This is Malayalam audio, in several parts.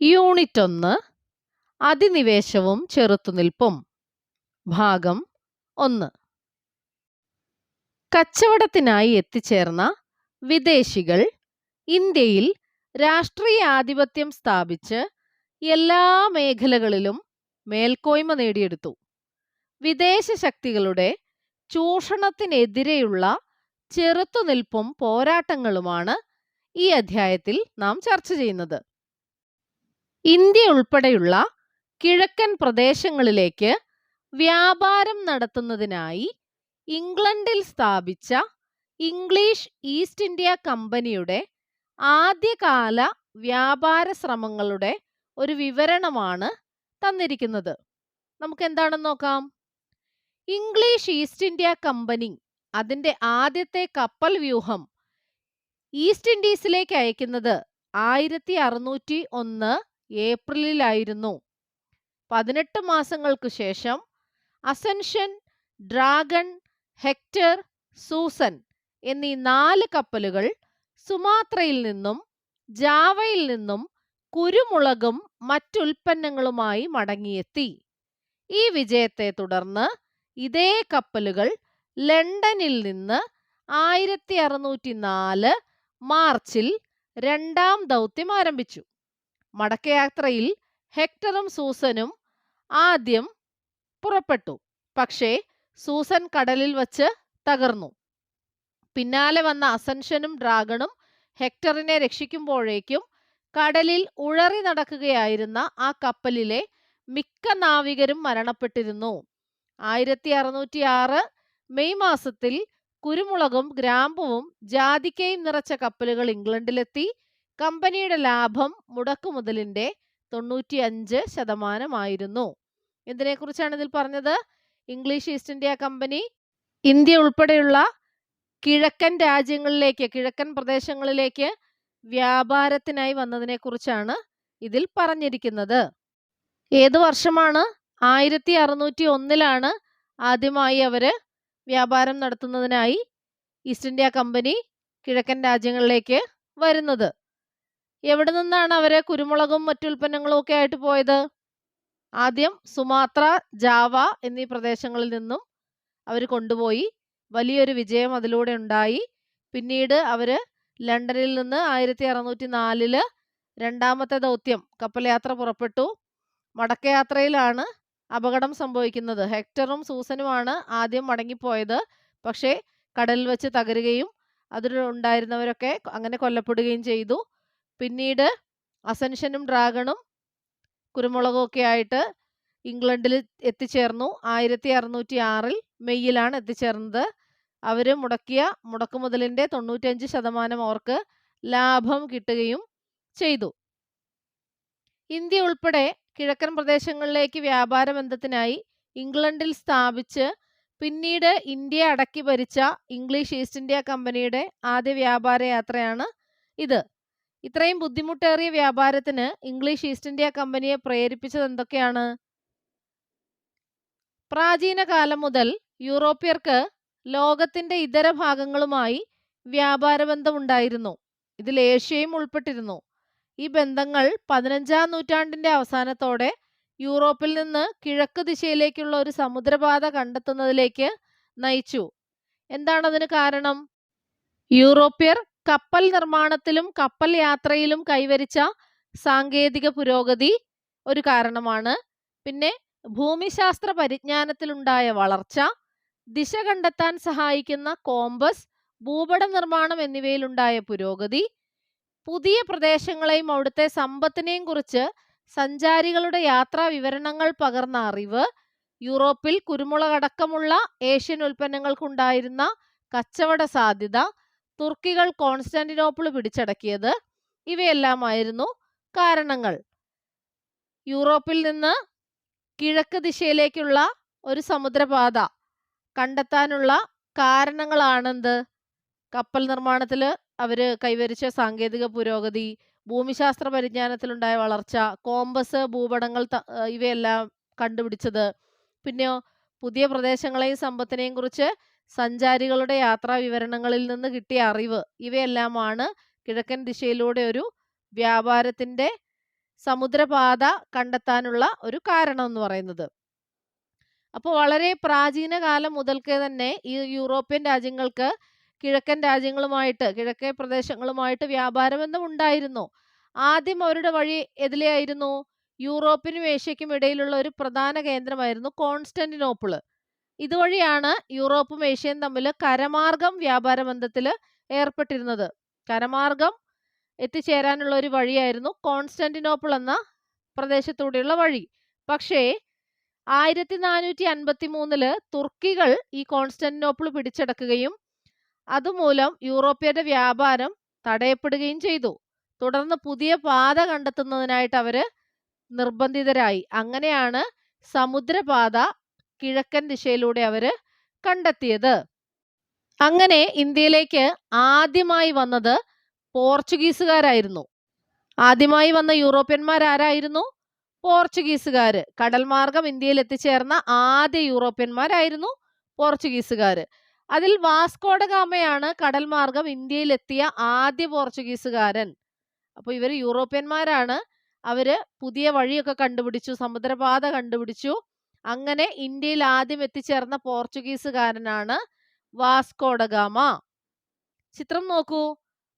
യൂണിറ്റ് ഒന്ന് അധിനിവേശവും ചെറുത്തുനിൽപ്പും. ഭാഗം ഒന്ന്. കച്ചവടത്തിനായി എത്തിച്ചേർന്ന വിദേശികൾ ഇന്ത്യയിൽ രാഷ്ട്രീയ ആധിപത്യം സ്ഥാപിച്ച് എല്ലാ മേഖലകളിലും മേൽക്കോയ്മ നേടിയെടുത്തു. വിദേശ ശക്തികളുടെ ചൂഷണത്തിനെതിരെയുള്ള ചെറുത്തുനിൽപ്പും പോരാട്ടങ്ങളുമാണ് ഈ അധ്യായത്തിൽ നാം ചർച്ച ചെയ്യുന്നത്. ഇന്ത്യ ഉൾപ്പെടെയുള്ള കിഴക്കൻ പ്രദേശങ്ങളിലേക്ക് വ്യാപാരം നടത്തുന്നതിനായി ഇംഗ്ലണ്ടിൽ സ്ഥാപിച്ച ഇംഗ്ലീഷ് ഈസ്റ്റ് ഇന്ത്യ കമ്പനിയുടെ ആദ്യകാല വ്യാപാര ശ്രമങ്ങളുടെ ഒരു വിവരണമാണ് തന്നിരിക്കുന്നത്. നമുക്ക് എന്താണെന്ന് നോക്കാം? ഇംഗ്ലീഷ് ഈസ്റ്റ് ഇന്ത്യ കമ്പനി അതിന്റെ ആദ്യത്തെ കപ്പൽ വ്യൂഹം ഈസ്റ്റ് ഇൻഡീസിലേക്ക് അയക്കുന്നത് ആയിരത്തി അറുന്നൂറ്റി ഒന്ന് ഏപ്രിലിലായിരുന്നു. പതിനെട്ട് മാസങ്ങൾക്ക് ശേഷം അസെൻഷൻ ഡ്രാഗൺ ഹെക്ടർ സൂസൻ എന്നീ നാല് കപ്പലുകൾ സുമാത്രയിൽ നിന്നും ജാവയിൽ നിന്നും കുരുമുളകും മറ്റുൽപ്പന്നങ്ങളുമായി മടങ്ങിയെത്തി. ഈ വിജയത്തെ തുടർന്ന് ഇതേ കപ്പലുകൾ ലണ്ടനിൽ നിന്ന് ആയിരത്തി അറുന്നൂറ്റി നാല് മാർച്ചിൽ രണ്ടാം ദൗത്യം ആരംഭിച്ചു. മടക്കയാത്രയിൽ ഹെക്ടറും സൂസനും ആദ്യം പുറപ്പെട്ടു. പക്ഷേ സൂസൻ കടലിൽ വച്ച് തകർന്നു. പിന്നാലെ വന്ന അസൻഷനും ഡ്രാഗണും ഹെക്ടറിനെ രക്ഷിക്കുമ്പോഴേക്കും കടലിൽ ഉഴറി നടക്കുകയായിരുന്ന ആ കപ്പലിലെ മിക്ക നാവികരും മരണപ്പെട്ടിരുന്നു. ആയിരത്തി അറുന്നൂറ്റി ആറ് മെയ് മാസത്തിൽ കുരുമുളകും ഗ്രാമ്പുവും ജാതിക്കയും നിറച്ച കപ്പലുകൾ ഇംഗ്ലണ്ടിലെത്തി കമ്പനിയുടെ ലാഭം മുടക്കുമുതലിന്റെ തൊണ്ണൂറ്റി അഞ്ച് ശതമാനമായിരുന്നു. എന്തിനെക്കുറിച്ചാണ് ഇതിൽ പറഞ്ഞത്. English East India company India ഉൾപ്പെടെയുള്ള കിഴക്കൻ രാജ്യങ്ങളിലേക്ക് കിഴക്കൻ പ്രദേശങ്ങളിലേക്ക് വ്യാപാരത്തിനായി വന്നതിനെക്കുറിച്ചാണ് ഇതിൽ പറഞ്ഞിരിക്കുന്നത്. ഏത് വർഷമാണ്? ആയിരത്തി അറുന്നൂറ്റി ഒന്നിലാണ് ആദ്യമായി അവർ വ്യാപാരം നടത്തുന്നതിനായി ഈസ്റ്റ് ഇന്ത്യ കമ്പനി കിഴക്കൻ രാജ്യങ്ങളിലേക്ക് വരുന്നത്. എവിടെ നിന്നാണ് അവരെ കുരുമുളകും മറ്റുൽപ്പന്നങ്ങളും ഒക്കെ ആയിട്ട് പോയത്? ആദ്യം സുമാത്ര ജാവ എന്നീ പ്രദേശങ്ങളിൽ നിന്നും അവർ കൊണ്ടുപോയി. വലിയൊരു വിജയം അതിലൂടെ ഉണ്ടായി. പിന്നീട് അവർ ലണ്ടനിൽ നിന്ന് ആയിരത്തി അറുന്നൂറ്റി നാലിൽ രണ്ടാമത്തെ ദൗത്യം കപ്പൽ യാത്ര പുറപ്പെട്ടു. മടക്കയാത്രയിലാണ് അപകടം സംഭവിക്കുന്നത്. ഹെക്ടറും സൂസനുമാണ് ആദ്യം മടങ്ങിപ്പോയത്. പക്ഷേ കടലിൽ വെച്ച് തകരുകയും അതിൽ ഉണ്ടായിരുന്നവരൊക്കെ അങ്ങനെ കൊല്ലപ്പെടുകയും ചെയ്തു. പിന്നീട് അസൻഷനും ഡ്രാഗണും കുരുമുളകും ഒക്കെ ആയിട്ട് ഇംഗ്ലണ്ടിൽ എത്തിച്ചേർന്നു. ആയിരത്തി അറുന്നൂറ്റി ആറിൽ മെയ്യിലാണ് എത്തിച്ചേർന്നത്. അവർ മുടക്കിയ മുടക്കുമുതലിന്റെ തൊണ്ണൂറ്റഞ്ച് ശതമാനം അവർക്ക് ലാഭം കിട്ടുകയും ചെയ്തു. ഇന്ത്യ ഉൾപ്പെടെ കിഴക്കൻ പ്രദേശങ്ങളിലേക്ക് വ്യാപാര ബന്ധത്തിനായി ഇംഗ്ലണ്ടിൽ സ്ഥാപിച്ച് പിന്നീട് ഇന്ത്യ അടക്കി ഭരിച്ച ഇംഗ്ലീഷ് ഈസ്റ്റ് ഇന്ത്യ കമ്പനിയുടെ ആദ്യ വ്യാപാര യാത്രയാണ് ഇത്. ഇത്രയും ബുദ്ധിമുട്ടേറിയ വ്യാപാരത്തിന് ഇംഗ്ലീഷ് ഈസ്റ്റ് ഇന്ത്യ കമ്പനിയെ പ്രേരിപ്പിച്ചത് എന്തൊക്കെയാണ്? പ്രാചീന കാലം മുതൽ യൂറോപ്യർക്ക് ലോകത്തിന്റെ ഇതര ഭാഗങ്ങളുമായി വ്യാപാര ബന്ധമുണ്ടായിരുന്നു ഇതിൽ ഏഷ്യയും ഉൾപ്പെട്ടിരുന്നു. ഈ ബന്ധങ്ങൾ പതിനഞ്ചാം നൂറ്റാണ്ടിന്റെ അവസാനത്തോടെ യൂറോപ്പിൽ നിന്ന് കിഴക്ക് ദിശയിലേക്കുള്ള ഒരു സമുദ്രപാത കണ്ടെത്തുന്നതിലേക്ക് നയിച്ചു. എന്താണ് അതിന് കാരണം? യൂറോപ്യർ കപ്പൽ നിർമ്മാണത്തിലും കപ്പൽ യാത്രയിലും കൈവരിച്ച സാങ്കേതിക പുരോഗതി ഒരു കാരണമാണ്. പിന്നെ ഭൂമിശാസ്ത്ര പരിജ്ഞാനത്തിലുണ്ടായ വളർച്ച ദിശ കണ്ടെത്താൻ സഹായിക്കുന്ന കോമ്പസ് ഭൂപട നിർമ്മാണം എന്നിവയിലുണ്ടായ പുരോഗതി പുതിയ പ്രദേശങ്ങളെയും അവിടുത്തെ സമ്പത്തിനെയും കുറിച്ച് സഞ്ചാരികളുടെ യാത്രാ വിവരണങ്ങൾ പകർന്ന അറിവ് യൂറോപ്പിൽ കുരുമുളകടക്കമുള്ള ഏഷ്യൻ ഉൽപ്പന്നങ്ങൾക്കുണ്ടായിരുന്ന കച്ചവട സാധ്യത തുർക്കികൾ കോൺസ്റ്റാന്റിനോപ്പിൾ പിടിച്ചടക്കിയത് ഇവയെല്ലാമായിരുന്നു കാരണങ്ങൾ. യൂറോപ്പിൽ നിന്ന് കിഴക്ക് ദിശയിലേക്കുള്ള ഒരു സമുദ്രപാത കണ്ടെത്താനുള്ള കാരണങ്ങളാണെന്ത്? കപ്പൽ നിർമ്മാണത്തിൽ അവർ കൈവരിച്ച സാങ്കേതിക പുരോഗതി ഭൂമിശാസ്ത്ര പരിജ്ഞാനത്തിലുണ്ടായ വളർച്ച കോമ്പസ് ഭൂപടങ്ങൾ ഇവയെല്ലാം കണ്ടുപിടിച്ചത്. പിന്നെയോ പുതിയ പ്രദേശങ്ങളെയും സമ്പത്തിനെയും കുറിച്ച് സഞ്ചാരികളുടെ യാത്രാ വിവരണങ്ങളിൽ നിന്ന് കിട്ടിയ അറിവ് ഇവയെല്ലാമാണ് കിഴക്കൻ ദിശയിലൂടെ ഒരു വ്യാപാരത്തിന്റെ സമുദ്രപാത കണ്ടെത്താനുള്ള ഒരു കാരണം എന്ന് പറയുന്നത്. അപ്പോൾ വളരെ പ്രാചീന കാലം മുതൽക്കേ തന്നെ ഈ യൂറോപ്യൻ രാജ്യങ്ങൾക്ക് കിഴക്കൻ രാജ്യങ്ങളുമായിട്ട് കിഴക്കേ പ്രദേശങ്ങളുമായിട്ട് വ്യാപാരബന്ധം ഉണ്ടായിരുന്നു. ആദ്യം അവരുടെ വഴി എതിലെയായിരുന്നു? യൂറോപ്പിനും ഏഷ്യക്കും ഇടയിലുള്ള ഒരു പ്രധാന കേന്ദ്രമായിരുന്നു കോൺസ്റ്റാന്റിനോപ്പിൾ. ഇതുവഴിയാണ് യൂറോപ്പും ഏഷ്യയും തമ്മിൽ കരമാർഗം വ്യാപാര ബന്ധത്തിൽ ഏർപ്പെട്ടിരുന്നത്. കരമാർഗം എത്തിച്ചേരാനുള്ള ഒരു വഴിയായിരുന്നു കോൺസ്റ്റാന്റിനോപ്പിൾ എന്ന പ്രദേശത്തൂടെയുള്ള വഴി. പക്ഷേ 1453 തുർക്കികൾ ഈ കോൺസ്റ്റാന്റിനോപ്പിൾ പിടിച്ചടക്കുകയും അതുമൂലം യൂറോപ്യരുടെ വ്യാപാരം തടയപ്പെടുകയും ചെയ്തു. തുടർന്ന് പുതിയ പാത കണ്ടെത്തുന്നതിനായിട്ട് അവർ നിർബന്ധിതരായി. അങ്ങനെയാണ് സമുദ്രപാത കിഴക്കൻ ദിശയിലൂടെ അവർ കണ്ടെത്തിയത്. അങ്ങനെ ഇന്ത്യയിലേക്ക് ആദ്യമായി വന്നത് പോർച്ചുഗീസുകാരായിരുന്നു. ആദ്യമായി വന്ന യൂറോപ്യന്മാരാരായിരുന്നു? പോർച്ചുഗീസുകാർ കടൽ മാർഗം ഇന്ത്യയിൽ എത്തിച്ചേർന്ന ആദ്യ യൂറോപ്യന്മാരായിരുന്നു പോർച്ചുഗീസുകാർ അതിൽ വാസ്കോഡഗാമയാണ് ഡ ഗാമയാണ് കടൽ മാർഗം ഇന്ത്യയിലെത്തിയ ആദ്യ പോർച്ചുഗീസുകാരൻ. അപ്പോൾ ഇവർ യൂറോപ്യന്മാരാണ്. അവർ പുതിയ വഴിയൊക്കെ കണ്ടുപിടിച്ചു. സമുദ്രപാത കണ്ടുപിടിച്ചു. അങ്ങനെ ഇന്ത്യയിൽ ആദ്യം എത്തിച്ചേർന്ന പോർച്ചുഗീസുകാരനാണ് വാസ്കോഡഗാമ ചിത്രം നോക്കൂ.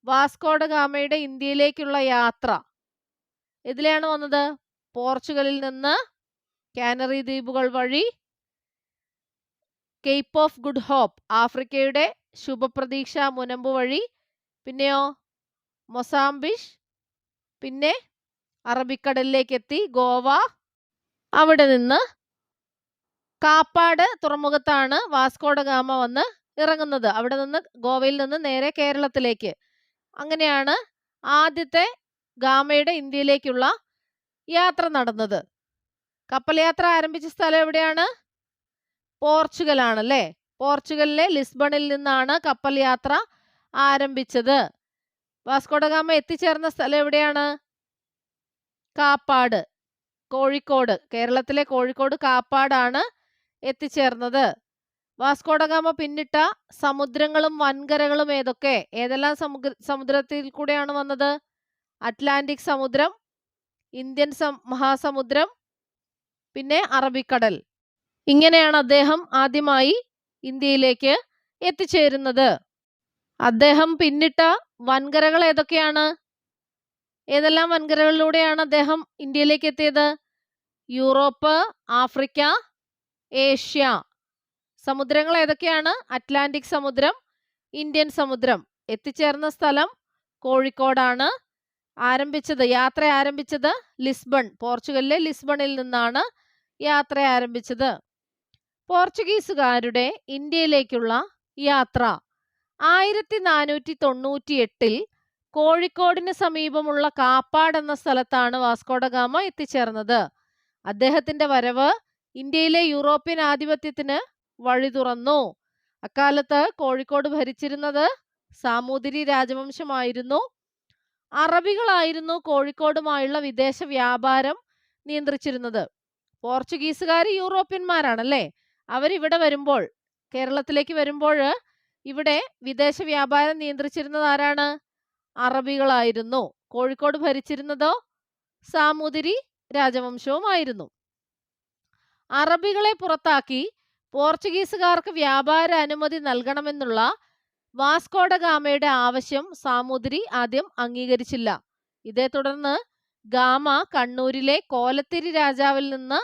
വാസ്കോഡഗാമയുടെ ഇന്ത്യയിലേക്കുള്ള യാത്ര എതിലെയാണ് വന്നത്? പോർച്ചുഗലിൽ നിന്ന് കാനറി ദ്വീപുകൾ വഴി കേപ്പ് ഓഫ് ഗുഡ് ഹോപ്പ് ആഫ്രിക്കയുടെ ശുഭപ്രതീക്ഷ മുനമ്പ് വഴി പിന്നെയോ മൊസാംബിഷ് പിന്നെ അറബിക്കടലിലേക്ക് എത്തി ഗോവ അവിടെ നിന്ന് കാപ്പാട് തുറമുഖത്താണ് വാസ്കോഡ ഗാമ വന്ന് ഇറങ്ങുന്നത്. അവിടെ നിന്ന് ഗോവയിൽ നിന്ന് നേരെ കേരളത്തിലേക്ക്. അങ്ങനെയാണ് ആദ്യത്തെ ഗാമയുടെ ഇന്ത്യയിലേക്കുള്ള യാത്ര നടന്നത്. കപ്പൽ യാത്ര ആരംഭിച്ച സ്ഥലം എവിടെയാണ്? പോർച്ചുഗലാണല്ലേ. പോർച്ചുഗലിലെ ലിസ്ബണിൽ നിന്നാണ് കപ്പൽ യാത്ര ആരംഭിച്ചത്. വാസ്കോഡഗാമ ഗാമ എത്തിച്ചേർന്ന സ്ഥലം എവിടെയാണ്? കാപ്പാട്. കോഴിക്കോട്. കേരളത്തിലെ കോഴിക്കോട് കാപ്പാടാണ് എത്തിച്ചേർന്നത്. വാസ്കോഡഗാമ പിന്നിട്ട സമുദ്രങ്ങളും വൻകരകളും ഏതൊക്കെ? ഏതെല്ലാം സമുദ്ര സമുദ്രത്തിൽ കൂടെയാണ് വന്നത്? അറ്റ്ലാന്റിക് സമുദ്രം, ഇന്ത്യൻ മഹാസമുദ്രം, പിന്നെ അറബിക്കടൽ. ഇങ്ങനെയാണ് അദ്ദേഹം ആദ്യമായി ഇന്ത്യയിലേക്ക് എത്തിച്ചേരുന്നത്. അദ്ദേഹം പിന്നിട്ട വൻകരകൾ ഏതൊക്കെയാണ്? ഏതെല്ലാം വൻകരകളിലൂടെയാണ് അദ്ദേഹം ഇന്ത്യയിലേക്ക് എത്തിയത്? Europe, Africa, Asia. സമുദ്രങ്ങൾ ഏതൊക്കെയാണ്? അറ്റ്ലാന്റിക് സമുദ്രം, ഇന്ത്യൻ സമുദ്രം. എത്തിച്ചേർന്ന സ്ഥലം കോഴിക്കോടാണ്. ആരംഭിച്ചത് യാത്ര ആരംഭിച്ചത് ലിസ്ബൺ പോർച്ചുഗലിലെ ലിസ്ബണിൽ നിന്നാണ് യാത്ര ആരംഭിച്ചത്. പോർച്ചുഗീസുകാരുടെ ഇന്ത്യയിലേക്കുള്ള യാത്ര 1498 കോഴിക്കോടിന് സമീപമുള്ള കാപ്പാട് എന്ന സ്ഥലത്താണ് വാസ്കോഡഗാമ ഗാമ എത്തിച്ചേർന്നത്. അദ്ദേഹത്തിന്റെ വരവ് ഇന്ത്യയിലെ യൂറോപ്യൻ ആധിപത്യത്തിന് വഴി തുറന്നു. അക്കാലത്ത് കോഴിക്കോട് ഭരിച്ചിരുന്നത് സാമൂതിരി രാജവംശമായിരുന്നു. അറബികളായിരുന്നു കോഴിക്കോടുമായുള്ള വിദേശ വ്യാപാരം നിയന്ത്രിച്ചിരുന്നത്. പോർച്ചുഗീസുകാർ യൂറോപ്യന്മാരാണല്ലേ. അവരിവിടെ വരുമ്പോൾ കേരളത്തിലേക്ക് വരുമ്പോൾ ഇവിടെ വിദേശ വ്യാപാരം നിയന്ത്രിച്ചിരുന്നത് ആരാണ്? അറബികളായിരുന്നു. കോഴിക്കോട് ഭരിച്ചിരുന്നതോ സാമൂതിരി രാജവംശവുമായിരുന്നു. അറബികളെ പുറത്താക്കി പോർച്ചുഗീസുകാർക്ക് വ്യാപാര അനുമതി നൽകണമെന്നുള്ള വാസ്കോഡഗാമയുടെ ഗാമയുടെ ആവശ്യം സാമൂതിരി ആദ്യം അംഗീകരിച്ചില്ല. ഇതേ തുടർന്ന് ഗാമ കണ്ണൂരിലെ കോലത്തിരി രാജാവിൽ നിന്ന്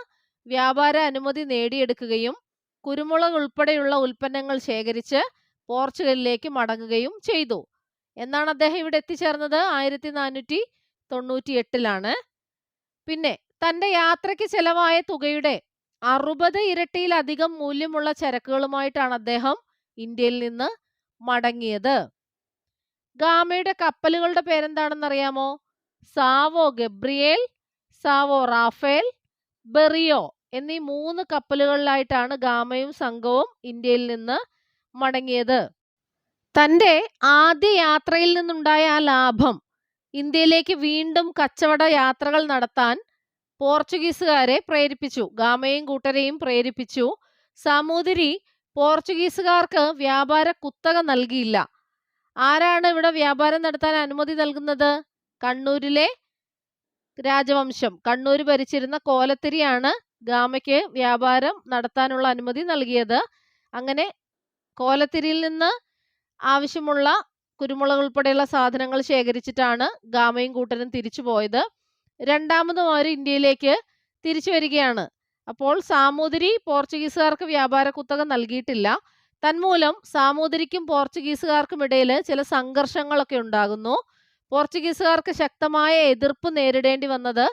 വ്യാപാര അനുമതി നേടിയെടുക്കുകയും കുരുമുളക് ഉൾപ്പെടെയുള്ള ഉൽപ്പന്നങ്ങൾ ശേഖരിച്ച് പോർച്ചുഗലിലേക്ക് മടങ്ങുകയും ചെയ്തു. എന്നാണ് അദ്ദേഹം ഇവിടെ എത്തിച്ചേർന്നത്? 1498 പിന്നെ തന്റെ യാത്രയ്ക്ക് ചെലവായ തുകയുടെ 60 ഇരട്ടിയിലധികം മൂല്യമുള്ള ചരക്കുകളുമായിട്ടാണ് അദ്ദേഹം ഇന്ത്യയിൽ നിന്ന് മടങ്ങിയത്. ഗാമയുടെ കപ്പലുകളുടെ പേരെന്താണെന്ന് അറിയാമോ Sao Gabriel, Sao Rafael, Berrio എന്നീ മൂന്ന് കപ്പലുകളിലായിട്ടാണ് ഗാമയും സംഘവും ഇന്ത്യയിൽ നിന്ന് മടങ്ങിയത്. തന്റെ ആദ്യ യാത്രയിൽ നിന്നുണ്ടായ ആ ലാഭം ഇന്ത്യയിലേക്ക് വീണ്ടും കച്ചവട യാത്രകൾ നടത്താൻ പോർച്ചുഗീസുകാരെ പ്രേരിപ്പിച്ചു. ഗാമയും കൂട്ടരെയും പ്രേരിപ്പിച്ചു. സാമൂതിരി പോർച്ചുഗീസുകാർക്ക് വ്യാപാര കുത്തക നൽകിയില്ല. ആരാണ് ഇവിടെ വ്യാപാരം നടത്താൻ അനുമതി നൽകുന്നത്? കണ്ണൂരിലെ രാജവംശം കണ്ണൂർ ഭരിച്ചിരുന്ന കോലത്തിരിയാണ് ഗാമയ്ക്ക് വ്യാപാരം നടത്താനുള്ള അനുമതി നൽകിയത് അങ്ങനെ കോലത്തിരിയിൽ നിന്ന് ആവശ്യമുള്ള കുരുമുളക് ഉൾപ്പെടെയുള്ള സാധനങ്ങൾ ശേഖരിച്ചിട്ടാണ് ഗാമയും കൂട്ടരും തിരിച്ചു പോയത് രണ്ടാമതും അവർ ഇന്ത്യയിലേക്ക് തിരിച്ചു വരികയാണ്. അപ്പോൾ സാമൂതിരി പോർച്ചുഗീസുകാർക്ക് വ്യാപാര കുത്തക നൽകിയിട്ടില്ല. തന്മൂലം സാമൂതിരിക്കും പോർച്ചുഗീസുകാർക്കും ഇടയിൽ ചില സംഘർഷങ്ങളൊക്കെ ഉണ്ടാകുന്നു. പോർച്ചുഗീസുകാർക്ക് ശക്തമായ എതിർപ്പ് നേരിടേണ്ടി വന്നത്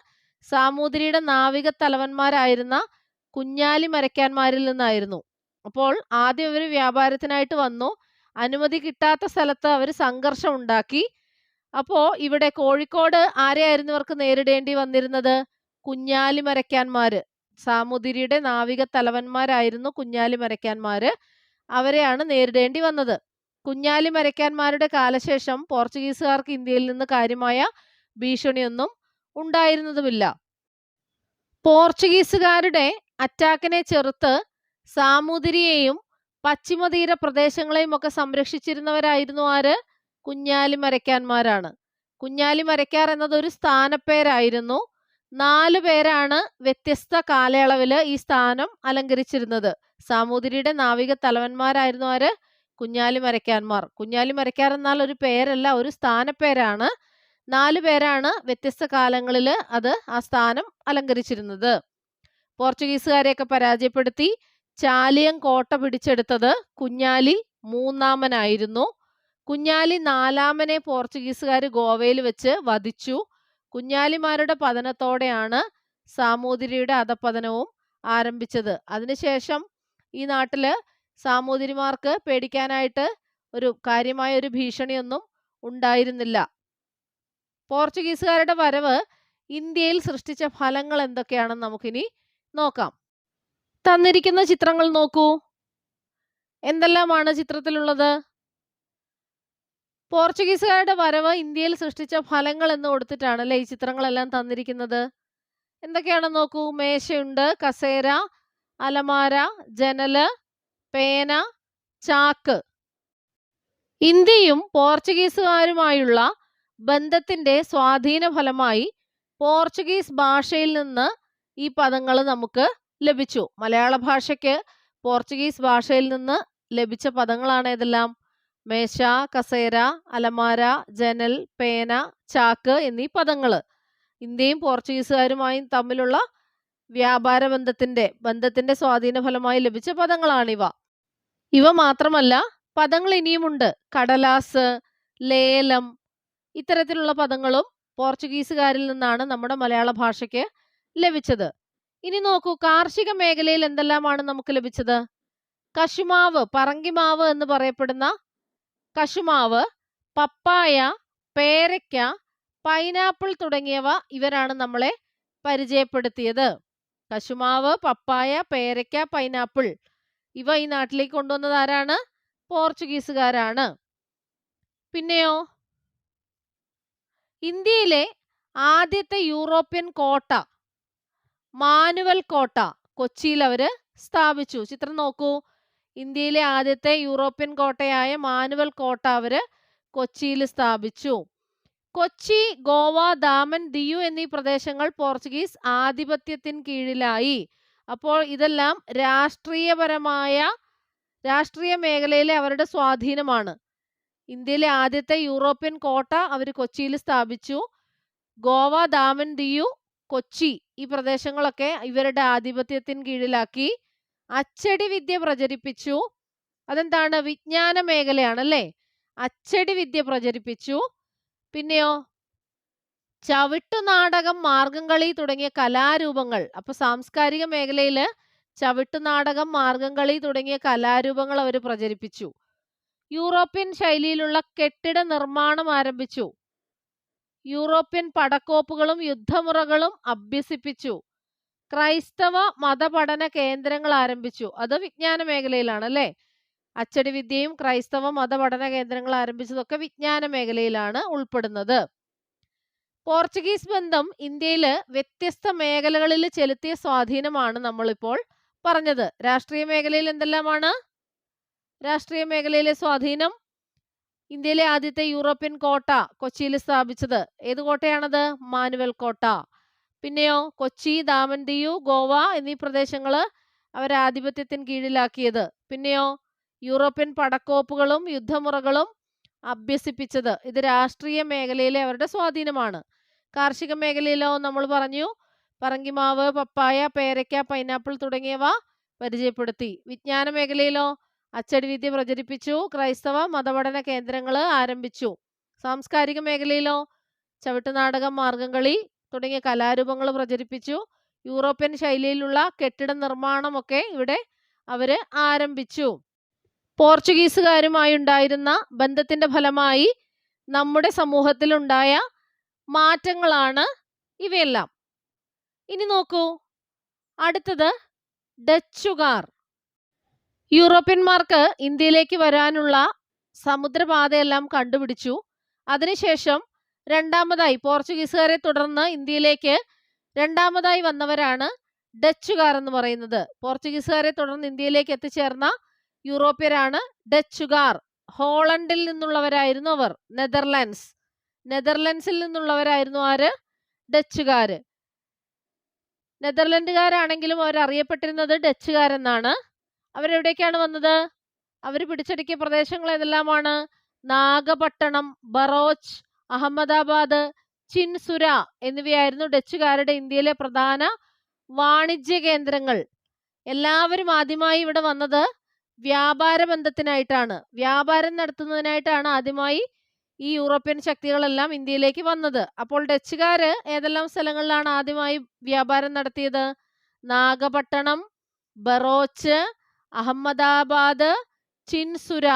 സാമൂതിരിയുടെ നാവിക തലവന്മാരായിരുന്ന കുഞ്ഞാലി മരക്കാന്മാരിൽ നിന്നായിരുന്നു. അപ്പോൾ ആദ്യം അവർ വ്യാപാരത്തിനായിട്ട് വന്നു. അനുമതി കിട്ടാത്ത സ്ഥലത്ത് അവർ സംഘർഷം ഉണ്ടാക്കി. അപ്പോൾ ഇവിടെ കോഴിക്കോട് ആരെയായിരുന്നു ഇവർക്ക് നേരിടേണ്ടി വന്നിരുന്നത്? കുഞ്ഞാലി മരക്കാന്മാര് സാമൂതിരിയുടെ നാവിക തലവന്മാരായിരുന്നു കുഞ്ഞാലി മരക്കാന്മാര് അവരെയാണ് നേരിടേണ്ടി വന്നത്. കുഞ്ഞാലി മരക്കാന്മാരുടെ കാലശേഷം പോർച്ചുഗീസുകാർക്ക് ഇന്ത്യയിൽ നിന്ന് കാര്യമായ ഭീഷണിയൊന്നും ഉണ്ടായിരുന്നതുമില്ല. പോർച്ചുഗീസുകാരുടെ അറ്റാക്കിനെ ചെറുത്ത് സാമൂതിരിയെയും പശ്ചിമതീര പ്രദേശങ്ങളെയും ഒക്കെ സംരക്ഷിച്ചിരുന്നവരായിരുന്നു ആര്? കുഞ്ഞാലി മരക്കാന്മാരാണ് കുഞ്ഞാലി മരയ്ക്കാർ എന്നത് ഒരു സ്ഥാനപ്പേരായിരുന്നു. നാല് പേരാണ് വ്യത്യസ്ത കാലയളവിൽ ഈ സ്ഥാനം അലങ്കരിച്ചിരുന്നത്. സാമൂതിരിയുടെ നാവിക തലവന്മാരായിരുന്നു ആര്? കുഞ്ഞാലി മരക്കാന്മാർ കുഞ്ഞാലി മരയ്ക്കാർ എന്നാൽ ഒരു പേരല്ല ഒരു സ്ഥാനപ്പേരാണ്. നാല് പേരാണ് വ്യത്യസ്ത കാലങ്ങളിൽ അത് ആ സ്ഥാനം അലങ്കരിച്ചിരുന്നത്. പോർച്ചുഗീസുകാരെയൊക്കെ പരാജയപ്പെടുത്തി ചാലിയം കോട്ട പിടിച്ചെടുത്തത് കുഞ്ഞാലി മൂന്നാമനായിരുന്നു. കുഞ്ഞാലി നാലാമനെ പോർച്ചുഗീസുകാർ ഗോവയിൽ വെച്ച് വധിച്ചു. കുഞ്ഞാലിമാരുടെ പതനത്തോടെയാണ് സാമൂതിരിയുടെ അധപതനവും ആരംഭിച്ചത്. അതിനുശേഷം ഈ നാട്ടിൽ സാമൂതിരിമാർക്ക് പേടിക്കാനായിട്ട് ഒരു കാര്യമായ ഒരു ഭീഷണിയൊന്നും ഉണ്ടായിരുന്നില്ല. പോർച്ചുഗീസുകാരുടെ വരവ് ഇന്ത്യയിൽ സൃഷ്ടിച്ച ഫലങ്ങൾ എന്തൊക്കെയാണെന്ന് നമുക്കിനി നോക്കാം. തന്നിരിക്കുന്ന ചിത്രങ്ങൾ നോക്കൂ. എന്തെല്ലാമാണ് ചിത്രത്തിലുള്ളത്? പോർച്ചുഗീസുകാരുടെ വരവ് ഇന്ത്യയിൽ സൃഷ്ടിച്ച ഫലങ്ങൾ എന്ന് കൊടുത്തിട്ടാണ് അല്ലേ ഈ ചിത്രങ്ങളെല്ലാം തന്നിരിക്കുന്നത്? എന്തൊക്കെയാണെന്ന് നോക്കൂ മേശയുണ്ട് കസേര അലമാര ജനൽ പേന ചാക്ക്. ഇന്ത്യയും പോർച്ചുഗീസുകാരുമായുള്ള ബന്ധത്തിന്റെ സ്വാധീന ഫലമായി പോർച്ചുഗീസ് ഭാഷയിൽ നിന്ന് ഈ പദങ്ങൾ നമുക്ക് ലഭിച്ചു. മലയാള ഭാഷയ്ക്ക് പോർച്ചുഗീസ് ഭാഷയിൽ നിന്ന് ലഭിച്ച പദങ്ങളാണ് ഏതെല്ലാം? മേശ കസേര അലമാര ജനൽ പേന ചാക്ക് എന്നീ പദങ്ങൾ ഇന്ത്യയും പോർച്ചുഗീസുകാരുമായും തമ്മിലുള്ള വ്യാപാര ബന്ധത്തിന്റെ ബന്ധത്തിന്റെ സ്വാധീന ഫലമായി ലഭിച്ച പദങ്ങളാണിവ. ഇവ മാത്രമല്ല പദങ്ങൾ ഇനിയുമുണ്ട്. കടലാസ് ലേലം ഇത്തരത്തിലുള്ള പദങ്ങളും പോർച്ചുഗീസുകാരിൽ നിന്നാണ് നമ്മുടെ മലയാള ഭാഷയ്ക്ക് ലഭിച്ചത്. ഇനി നോക്കൂ കാർഷിക മേഖലയിൽ എന്തെല്ലാമാണ് നമുക്ക് ലഭിച്ചത്? കശുമാവ് പറങ്കിമാവ് എന്ന് പറയപ്പെടുന്ന കശുമാവ് പപ്പായ പേരയ്ക്ക പൈനാപ്പിൾ തുടങ്ങിയവ ഇവരാണ് നമ്മളെ പരിചയപ്പെടുത്തിയത്. കശുമാവ് പപ്പായ പേരയ്ക്ക പൈനാപ്പിൾ ഇവ ഈ നാട്ടിലേക്ക് കൊണ്ടുവന്നത് ആരാണ്? പോർച്ചുഗീസുകാരാണ്. പിന്നെയോ? ഇന്ത്യയിലെ ആദ്യത്തെ യൂറോപ്യൻ കോട്ട മാനുവൽ കോട്ട കൊച്ചിയിൽ അവർ സ്ഥാപിച്ചു. ചിത്രം നോക്കൂ. ഇന്ത്യയിലെ ആദ്യത്തെ യൂറോപ്യൻ കോട്ടയായ മാനുവൽ കോട്ട അവർ കൊച്ചിയിൽ സ്ഥാപിച്ചു. കൊച്ചി ഗോവ ദാമൻ ദിയു എന്നീ പ്രദേശങ്ങൾ പോർച്ചുഗീസ് ആധിപത്യത്തിന് കീഴിലായി. അപ്പോൾ ഇതെല്ലാം രാഷ്ട്രീയപരമായ രാഷ്ട്രീയ മേഖലയിലെ അവരുടെ സ്വാധീനമാണ്. ഇന്ത്യയിലെ ആദ്യത്തെ യൂറോപ്യൻ കോട്ട അവർ കൊച്ചിയിൽ സ്ഥാപിച്ചു. ഗോവ ദാമൻ ദിയു കൊച്ചി ഈ പ്രദേശങ്ങളൊക്കെ ഇവരുടെ ആധിപത്യത്തിന് കീഴിലാക്കി. അച്ചടി വിദ്യ പ്രചരിപ്പിച്ചു. അതെന്താണ്? വിജ്ഞാന മേഖലയാണ് അല്ലേ അച്ചടി വിദ്യ പ്രചരിപ്പിച്ചു. പിന്നെയോ? ചവിട്ടുനാടകം മാർഗംകളി തുടങ്ങിയ കലാരൂപങ്ങൾ. അപ്പൊ സാംസ്കാരിക മേഖലയിൽ ചവിട്ടുനാടകം മാർഗംകളി തുടങ്ങിയ കലാരൂപങ്ങൾ അവർ പ്രചരിപ്പിച്ചു. യൂറോപ്യൻ ശൈലിയിലുള്ള കെട്ടിട നിർമ്മാണം ആരംഭിച്ചു. യൂറോപ്യൻ പടക്കോപ്പുകളും യുദ്ധമുറകളും അഭ്യസിപ്പിച്ചു. ക്രൈസ്തവ മതപഠന കേന്ദ്രങ്ങൾ ആരംഭിച്ചു. അത് വിജ്ഞാന മേഖലയിലാണ് അല്ലേ? അച്ചടി വിദ്യയും ക്രൈസ്തവ മതപഠന കേന്ദ്രങ്ങൾ ആരംഭിച്ചതൊക്കെ വിജ്ഞാന മേഖലയിലാണ് ഉൾപ്പെടുന്നത്. പോർച്ചുഗീസ് ബന്ധം ഇന്ത്യയിൽ വ്യത്യസ്ത മേഖലകളിൽ ചെലുത്തിയ സ്വാധീനമാണ് നമ്മളിപ്പോൾ പറഞ്ഞത്. രാഷ്ട്രീയ മേഖലയിൽ എന്തെല്ലാമാണ്? രാഷ്ട്രീയ മേഖലയിലെ സ്വാധീനം? ഇന്ത്യയിലെ ആദ്യത്തെ യൂറോപ്യൻ കോട്ട കൊച്ചിയിൽ സ്ഥാപിച്ചത്. ഏത് കോട്ടയാണത്? മാനുവൽ കോട്ട. പിന്നെയോ കൊച്ചി ദാമൻ ദിയു ഗോവ എന്നീ പ്രദേശങ്ങൾ അവർ ആധിപത്യത്തിന് കീഴിലാക്കിയത്. പിന്നെയോ യൂറോപ്യൻ പടക്കോപ്പുകളും യുദ്ധമുറകളും അഭ്യസിപ്പിച്ചത്. ഇത് രാഷ്ട്രീയ മേഖലയിലെ അവരുടെ സ്വാധീനമാണ്. കാർഷിക മേഖലയിലോ നമ്മൾ പറഞ്ഞു പറങ്കിമാവ് പപ്പായ പേരയ്ക്ക പൈനാപ്പിൾ തുടങ്ങിയവ പരിചയപ്പെടുത്തി. വിജ്ഞാന മേഖലയിലോ അച്ചടി വിദ്യ പ്രചരിപ്പിച്ചു ക്രൈസ്തവ മതപഠന കേന്ദ്രങ്ങൾ ആരംഭിച്ചു. സാംസ്കാരിക മേഖലയിലോ ചവിട്ടുനാടകം മാർഗംകളി തുടങ്ങിയ കലാരൂപങ്ങൾ പ്രചരിപ്പിച്ചു. യൂറോപ്യൻ ശൈലിയിലുള്ള കെട്ടിട നിർമ്മാണമൊക്കെ ഇവിടെ അവർ ആരംഭിച്ചു. പോർച്ചുഗീസുകാരുമായി ഉണ്ടായിരുന്ന ബന്ധത്തിന്റെ ഫലമായി നമ്മുടെ സമൂഹത്തിലുണ്ടായ മാറ്റങ്ങളാണ് ഇവയെല്ലാം. ഇനി നോക്കൂ. അടുത്തത് ഡച്ചുകാർ. യൂറോപ്യന്മാർക്ക് ഇന്ത്യയിലേക്ക് വരാനുള്ള സമുദ്രപാതയെല്ലാം കണ്ടുപിടിച്ചു. അതിനുശേഷം രണ്ടാമതായി പോർച്ചുഗീസുകാരെ തുടർന്ന് ഇന്ത്യയിലേക്ക് രണ്ടാമതായി വന്നവരാണ് ഡച്ചുകാർ എന്ന് പറയുന്നത്. പോർച്ചുഗീസുകാരെ തുടർന്ന് ഇന്ത്യയിലേക്ക് എത്തിച്ചേർന്ന യൂറോപ്യരാണ് ഡച്ചുകാർ. ഹോളണ്ടിൽ നിന്നുള്ളവരായിരുന്നു അവർ നെതർലാൻഡ്സ്. നെതർലാൻഡ്സിൽ നിന്നുള്ളവരായിരുന്നു ആര്? ഡച്ചുകാര് നെതർലൻഡുകാരാണെങ്കിലും അവർ അറിയപ്പെട്ടിരുന്നത് ഡച്ചുകാരെന്നാണ്. അവരെവിടേക്കാണ് വന്നത്? അവർ പിടിച്ചടക്കിയ പ്രദേശങ്ങൾ ഏതെല്ലാമാണ് നാഗപട്ടണം ബറോച്ച് അഹമ്മദാബാദ് ചിൻസുര എന്നിവയായിരുന്നു ഡച്ചുകാരുടെ ഇന്ത്യയിലെ പ്രധാന വാണിജ്യ കേന്ദ്രങ്ങൾ. എല്ലാവരും ആദ്യമായി ഇവിടെ വന്നത് വ്യാപാര ബന്ധത്തിനായിട്ടാണ്. വ്യാപാരം നടത്തുന്നതിനായിട്ടാണ് ആദ്യമായി ഈ യൂറോപ്യൻ ശക്തികളെല്ലാം ഇന്ത്യയിലേക്ക് വന്നത്. അപ്പോൾ ഡച്ചുകാര് ഏതെല്ലാം സ്ഥലങ്ങളിലാണ് ആദ്യമായി വ്യാപാരം നടത്തിയത്? നാഗപട്ടണം ബറോച്ച് അഹമ്മദാബാദ് ചിൻസുര.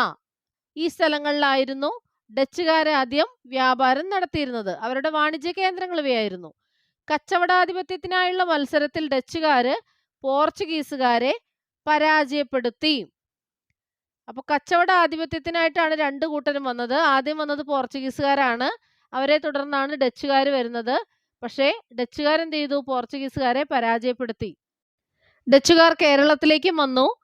ഈ സ്ഥലങ്ങളിലായിരുന്നു ഡച്ചുകാർ ആദ്യം വ്യാപാരം നടത്തിയിരുന്നത്. അവരുടെ വാണിജ്യ കേന്ദ്രങ്ങൾ ഇവയായിരുന്നു. കച്ചവടാധിപത്യത്തിനായുള്ള മത്സരത്തിൽ ഡച്ചുകാര് പോർച്ചുഗീസുകാരെ പരാജയപ്പെടുത്തി. അപ്പൊ കച്ചവടാധിപത്യത്തിനായിട്ടാണ് രണ്ടു കൂട്ടരും വന്നത്. ആദ്യം വന്നത് പോർച്ചുഗീസുകാരാണ്. അവരെ തുടർന്നാണ് ഡച്ചുകാർ വരുന്നത്. പക്ഷേ ഡച്ചുകാർ എന്ത് ചെയ്തു പോർച്ചുഗീസുകാരെ പരാജയപ്പെടുത്തി. ഡച്ചുകാർ കേരളത്തിലേക്കും വന്നു.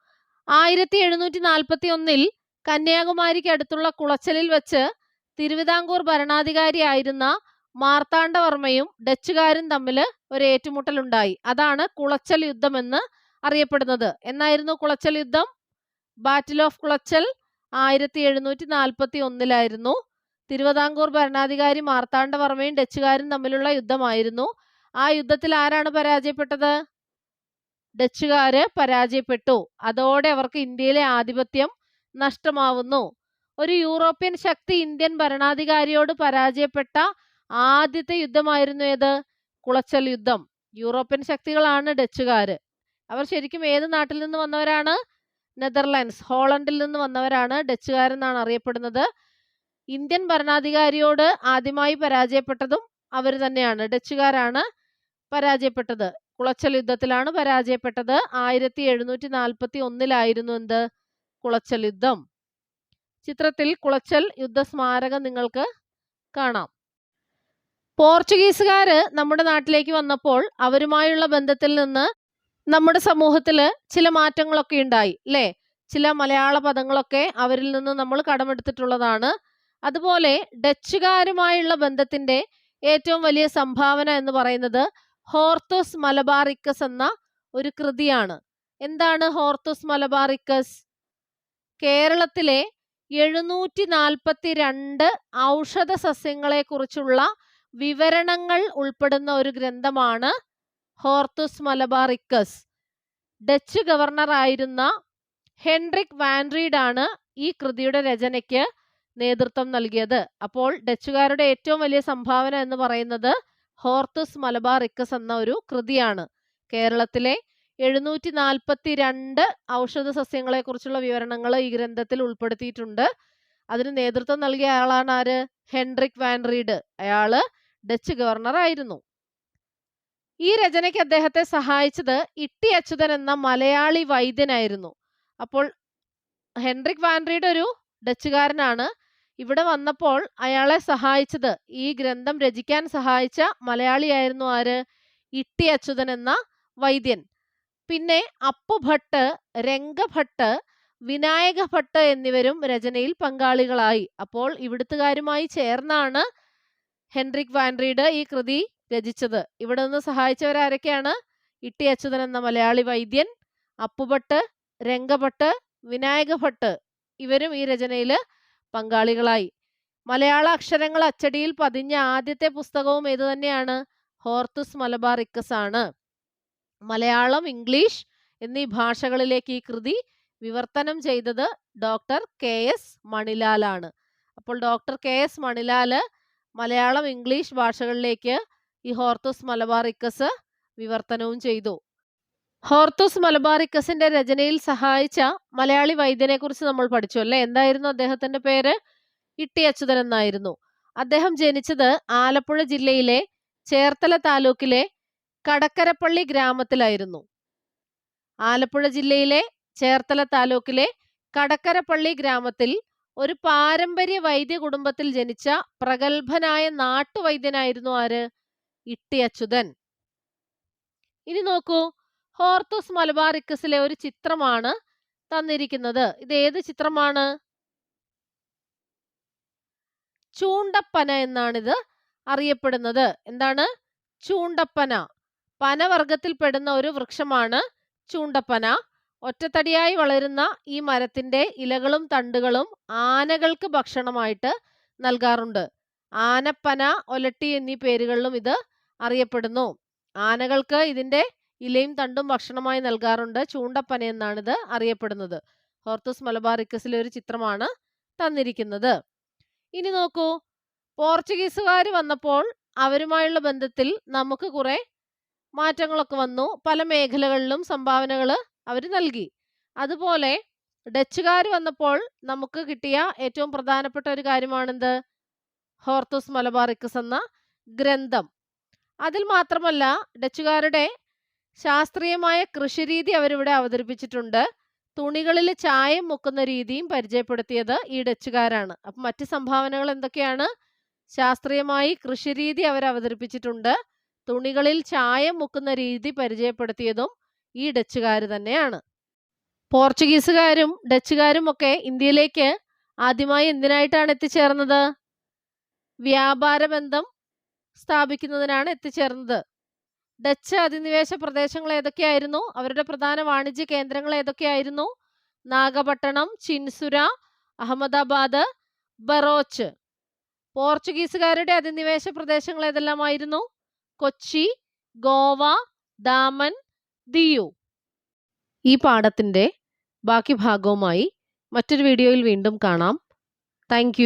ആയിരത്തി എഴുന്നൂറ്റി നാൽപ്പത്തി ഒന്നിൽ കന്യാകുമാരിക്ക് അടുത്തുള്ള കുളച്ചലിൽ വെച്ച് തിരുവിതാംകൂർ ഭരണാധികാരിയായിരുന്ന മാർത്താണ്ഡവർമ്മയും ഡച്ചുകാരും തമ്മിൽ ഒരു ഏറ്റുമുട്ടലുണ്ടായി അതാണ് കുളച്ചൽ യുദ്ധം എന്ന് അറിയപ്പെടുന്നത്. എന്നായിരുന്നു കുളച്ചൽ യുദ്ധം? ബാറ്റിൽ ഓഫ് കുളച്ചൽ ആയിരത്തി എഴുന്നൂറ്റി നാൽപ്പത്തി ഒന്നിലായിരുന്നു തിരുവിതാംകൂർ ഭരണാധികാരി മാർത്താണ്ഡവർമ്മയും ഡച്ചുകാരും തമ്മിലുള്ള യുദ്ധമായിരുന്നു. ആ യുദ്ധത്തിൽ ആരാണ് പരാജയപ്പെട്ടത്? ഡച്ചുകാര് പരാജയപ്പെട്ടു. അതോടെ അവർക്ക് ഇന്ത്യയിലെ ആധിപത്യം നഷ്ടമാവുന്നു. ഒരു യൂറോപ്യൻ ശക്തി ഇന്ത്യൻ ഭരണാധികാരിയോട് പരാജയപ്പെട്ട ആദ്യത്തെ യുദ്ധമായിരുന്നു ഏത്? കുളച്ചൽ യുദ്ധം. യൂറോപ്യൻ ശക്തികളാണ് ഡച്ചുകാർ അവർ ശരിക്കും ഏത് നാട്ടിൽ നിന്ന് വന്നവരാണ്? നെതർലാൻഡ്സ് ഹോളണ്ടിൽ നിന്ന് വന്നവരാണ് ഡച്ചുകാരെന്നാണ് അറിയപ്പെടുന്നത്. ഇന്ത്യൻ ഭരണാധികാരിയോട് ആദ്യമായി പരാജയപ്പെട്ടതും അവർ തന്നെയാണ്. ഡച്ചുകാരാണ് പരാജയപ്പെട്ടത്. കുളച്ചൽ യുദ്ധത്തിലാണ് പരാജയപ്പെട്ടത്. ആയിരത്തി എഴുന്നൂറ്റി നാൽപ്പത്തി ഒന്നിലായിരുന്നു എന്ത്? കുളച്ചൽ യുദ്ധം ചിത്രത്തിൽ കുളച്ചൽ യുദ്ധ സ്മാരകം നിങ്ങൾക്ക് കാണാം. പോർച്ചുഗീസുകാര് നമ്മുടെ നാട്ടിലേക്ക് വന്നപ്പോൾ അവരുമായുള്ള ബന്ധത്തിൽ നിന്ന് നമ്മുടെ സമൂഹത്തിൽ ചില മാറ്റങ്ങളൊക്കെ ഉണ്ടായി അല്ലേ? ചില മലയാള പദങ്ങളൊക്കെ അവരിൽ നിന്ന് നമ്മൾ കടമെടുത്തിട്ടുള്ളതാണ്. അതുപോലെ ഡച്ചുകാരുമായുള്ള ബന്ധത്തിന്റെ ഏറ്റവും വലിയ സംഭാവന എന്ന് പറയുന്നത് ഹോർത്തോസ് മലബാറിക്കസ് എന്ന ഒരു കൃതിയാണ്. എന്താണ് ഹോർത്തോസ് മലബാറിക്കസ്? കേരളത്തിലെ എഴുന്നൂറ്റി നാൽപ്പത്തി രണ്ട് ഔഷധ സസ്യങ്ങളെ കുറിച്ചുള്ള വിവരണങ്ങൾ ഉൾപ്പെടുന്ന ഒരു ഗ്രന്ഥമാണ് ഹോർത്തുസ് മലബാറിക്കസ്. ഡച്ച് ഗവർണർ ആയിരുന്ന ഹെൻറിക് വാൻറീഡാണ് ഈ കൃതിയുടെ രചനയ്ക്ക് നേതൃത്വം നൽകിയത്. അപ്പോൾ ഡച്ചുകാരുടെ ഏറ്റവും വലിയ സംഭാവന എന്ന് പറയുന്നത് ഹോർത്തുസ് മലബാറിക്കസ് എന്ന ഒരു കൃതിയാണ്. കേരളത്തിലെ എഴുന്നൂറ്റി നാൽപ്പത്തി രണ്ട് ഔഷധ സസ്യങ്ങളെ കുറിച്ചുള്ള വിവരണങ്ങൾ ഈ ഗ്രന്ഥത്തിൽ ഉൾപ്പെടുത്തിയിട്ടുണ്ട്. അതിന് നേതൃത്വം നൽകിയ ആളാണ് ആര്? ഹെൻറിക് വാൻറീഡ് അയാൾ ഡച്ച് ഗവർണർ ആയിരുന്നു ഈ രചനയ്ക്ക് അദ്ദേഹത്തെ സഹായിച്ചത് ഇട്ടി അച്യുതൻ എന്ന മലയാളി വൈദ്യനായിരുന്നു. അപ്പോൾ ഹെൻറിക് വാൻറീഡ് ഒരു ഡച്ചുകാരനാണ്. ഇവിടെ വന്നപ്പോൾ അയാളെ സഹായിച്ചത് ഈ ഗ്രന്ഥം രചിക്കാൻ സഹായിച്ച മലയാളിയായിരുന്നു ആര്? ഇട്ടി അച്യുതൻ എന്ന വൈദ്യൻ. പിന്നെ അപ്പുഭട്ട് രംഗഭട്ട് വിനായക ഭട്ട് എന്നിവരും രചനയിൽ പങ്കാളികളായി. അപ്പോൾ ഇവിടുത്തുകാരുമായി ചേർന്നാണ് ഹെൻറിക് വാൻഡ്രീഡ് ഈ കൃതി രചിച്ചത്. ഇവിടെ നിന്ന് സഹായിച്ചവരാരൊക്കെയാണ്? ഇട്ടി അച്യുതൻ എന്ന മലയാളി വൈദ്യൻ അപ്പുഭട്ട് രംഗഭട്ട് വിനായക ഭട്ട് ഇവരും ഈ രചനയിൽ പങ്കാളികളായി. മലയാള അക്ഷരങ്ങൾ അച്ചടിയിൽ പതിഞ്ഞ ആദ്യത്തെ പുസ്തകവും ഏതു തന്നെയാണ് ഹോർത്തുസ് മലബാർ ഇക്കസ് ആണ്. മലയാളം ഇംഗ്ലീഷ് എന്നീ ഭാഷകളിലേക്ക് ഈ കൃതി വിവർത്തനം ചെയ്തത് ഡോക്ടർ കെ എസ് മണിലാലാണ്. അപ്പോൾ doctor K S Manilal Malayalam English ഭാഷകളിലേക്ക് ഈ ഹോർത്തൂസ് മലബാറിക്കസ് വിവർത്തനവും ചെയ്തു. ഹോർത്തൂസ് മലബാറിക്കസിന്റെ രചനയിൽ സഹായിച്ച മലയാളി വൈദ്യനെ കുറിച്ച് നമ്മൾ പഠിച്ചു അല്ലെ? എന്തായിരുന്നു അദ്ദേഹത്തിന്റെ പേര്? ഇട്ടി അച്യുതൻ എന്നായിരുന്നു. അദ്ദേഹം ജനിച്ചത് ആലപ്പുഴ ജില്ലയിലെ ചേർത്തല താലൂക്കിലെ കടക്കരപ്പള്ളി ഗ്രാമത്തിലായിരുന്നു. ആലപ്പുഴ ജില്ലയിലെ ചേർത്തല താലൂക്കിലെ കടക്കരപ്പള്ളി ഗ്രാമത്തിൽ ഒരു പാരമ്പര്യ വൈദ്യ കുടുംബത്തിൽ ജനിച്ച പ്രഗത്ഭനായ നാട്ടുവൈദ്യനായിരുന്നു ആര്? ഇട്ടി അച്യുതൻ. ഇനി നോക്കൂ ഹോർത്തൂസ് മലബാറിക്കസിലെ ഒരു ചിത്രമാണ് തന്നിരിക്കുന്നത്. ഇത് ഏത് ചിത്രമാണ്? ചൂണ്ടപ്പന എന്നാണിത് അറിയപ്പെടുന്നത്. എന്താണ്? ചൂണ്ടപ്പന. പനവർഗത്തിൽപ്പെടുന്ന ഒരു വൃക്ഷമാണ് ചൂണ്ടപ്പന. ഒറ്റത്തടിയായി വളരുന്ന ഈ മരത്തിന്റെ ഇലകളും തണ്ടുകളും ആനകൾക്ക് ഭക്ഷണമായിട്ട് നൽകാറുണ്ട്. ആനപ്പന ഒലട്ടി എന്നീ പേരുകളിലും ഇത് അറിയപ്പെടുന്നു. ആനകൾക്ക് ഇതിന്റെ ഇലയും തണ്ടും ഭക്ഷണമായി നൽകാറുണ്ട്. ചൂണ്ടപ്പന എന്നാണ് ഇത് അറിയപ്പെടുന്നത്. മലബാർ മലബാറിക്കസിലെ ഒരു ചിത്രമാണ് തന്നിരിക്കുന്നത്. ഇനി നോക്കൂ. പോർച്ചുഗീസുകാർ വന്നപ്പോൾ അവരുമായുള്ള ബന്ധത്തിൽ നമുക്ക് കുറെ മാറ്റങ്ങളൊക്കെ വന്നു. പല മേഖലകളിലും സംഭാവനകൾ അവർ നൽകി. അതുപോലെ ഡച്ചുകാർ വന്നപ്പോൾ നമുക്ക് കിട്ടിയ ഏറ്റവും പ്രധാനപ്പെട്ട ഒരു കാര്യമാണെന്ത്? ഹോർത്തൂസ് മലബാറിക്കസ് എന്ന ഗ്രന്ഥം. അതിൽ മാത്രമല്ല ഡച്ചുകാരുടെ ശാസ്ത്രീയമായ കൃഷിരീതി അവരിവിടെ അവതരിപ്പിച്ചിട്ടുണ്ട്. തുണികളിൽ ചായം മുക്കുന്ന രീതിയും പരിചയപ്പെടുത്തിയത് ഈ ഡച്ചുകാരാണ്. അപ്പം മറ്റ് സംഭാവനകൾ എന്തൊക്കെയാണ്? ശാസ്ത്രീയമായി കൃഷിരീതി അവർ അവതരിപ്പിച്ചിട്ടുണ്ട് തുണികളിൽ ചായം മുക്കുന്ന രീതി പരിചയപ്പെടുത്തിയതും ഈ ഡച്ചുകാർ തന്നെയാണ്. പോർച്ചുഗീസുകാരും ഡച്ചുകാരും ഒക്കെ ഇന്ത്യയിലേക്ക് ആദ്യമായി എന്തിനായിട്ടാണ് എത്തിച്ചേർന്നത്? വ്യാപാര ബന്ധം സ്ഥാപിക്കുന്നതിനാണ് എത്തിച്ചേർന്നത്. ഡച്ച് അധിനിവേശ പ്രദേശങ്ങൾ ഏതൊക്കെയായിരുന്നു? അവരുടെ പ്രധാന വാണിജ്യ കേന്ദ്രങ്ങൾ ഏതൊക്കെയായിരുന്നു? നാഗപട്ടണം ചിൻസുര അഹമ്മദാബാദ് ബറോച്ച്. പോർച്ചുഗീസുകാരുടെ അധിനിവേശ പ്രദേശങ്ങൾ ഏതെല്ലാമായിരുന്നു? കൊച്ചി ഗോവ ദാമൻ ദിയു. ഈ പാഠത്തിന്റെ ബാക്കി ഭാഗവുമായി മറ്റൊരു വീഡിയോയിൽ വീണ്ടും കാണാം. താങ്ക്